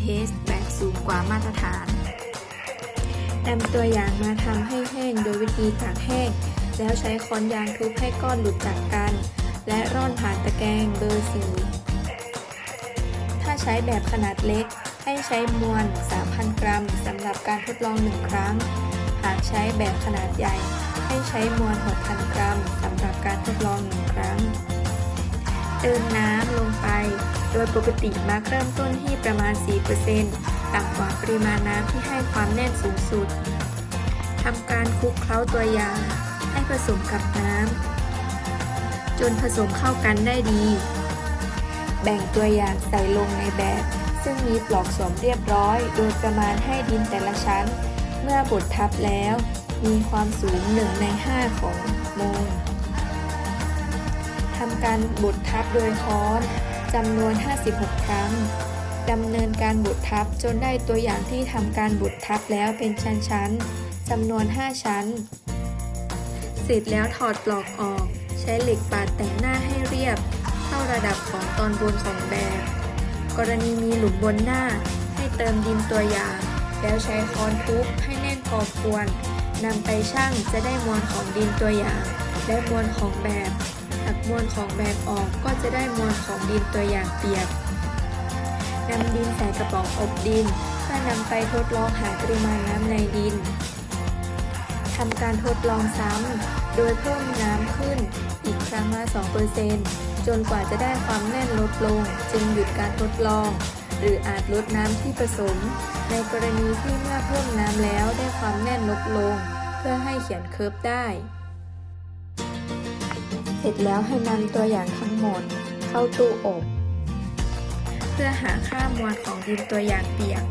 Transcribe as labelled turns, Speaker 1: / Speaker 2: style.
Speaker 1: pH แบบสูงกว่ามาตรฐานนำตัวอย่างมาทำให้แห้งโดยวิธีตากแห้ง แล้วใช้ค้อนยางทุบให้ก้อนหลุดจากกัน และร่อนผ่านตะแกรงเบอร์สีถ้าใช้แบบขนาดเล็ก ให้ใช้มวล 3,000 กรัมสำหรับการทดลองหนึ่งครั้ง หากใช้แบบขนาดใหญ่ ให้ใช้มวล 6,000 กรัมสำหรับการทดลองหนึ่งครั้ง เติมน้ำลงไป ดยปกติมักเริ่มต้นที่ประมาณ 4%ต่ำกว่าปริมาณน้ำที่ให้ความแน่นสูงสุดทำการคลุกเคล้าตัวยาให้ผสมกับน้ำจนผสมเข้ากันได้ดี แบ่งตัวอย่างใส่ลงในแบบ ซึ่งมีปลอกสวมเรียบร้อย โดยประมาณให้ดินแต่ละชั้น เมื่อบดทับแล้ว มีความสูง 1 ใน 5 ของโมงทำการบดทับโดยค้อน จำนวน 56 ครั้งดำเนินการบดทับจนได้ตัวอย่างที่ทำการบดทับแล้วเป็นชั้นๆจำนวน 5 ชั้น เสร็จแล้วถอดปลอกออก ใช้เหล็กปาดแต่งหน้าให้เรียบ เท่าระดับของตอนบนของแบบ กรณีมีหลุมบนหน้า ให้เติมดินตัวอย่าง แล้วใช้ค้อนทุบให้แน่นพอควรนำไปชั่งจะได้มวลของดินตัวอย่าง และมวลของแบบ หักมวลของแบบออกก็จะได้มวลของดินตัวอย่างเปียกนำดินใส่กระป๋องอบดินเพื่อนำไปทดลองหาปริมาณน้ำในดินทำการทดลองซ้ำ โดยเพิ่มน้ำขึ้นอีกครั้งละ 2%จนกว่าจะได้ความแน่นลดลง จึงหยุดการทดลอง หรืออาจลดน้ำที่ผสม ในกรณีที่เมื่อเพิ่มน้ำแล้วได้ความแน่นลดลง เพื่อให้เขียนเคิร์ฟได้ เสร็จแล้วให้นำตัวอย่างทั้งหมดเข้าตู้อบ เพื่อหาค่ามวลของดินตัวอย่างเปียก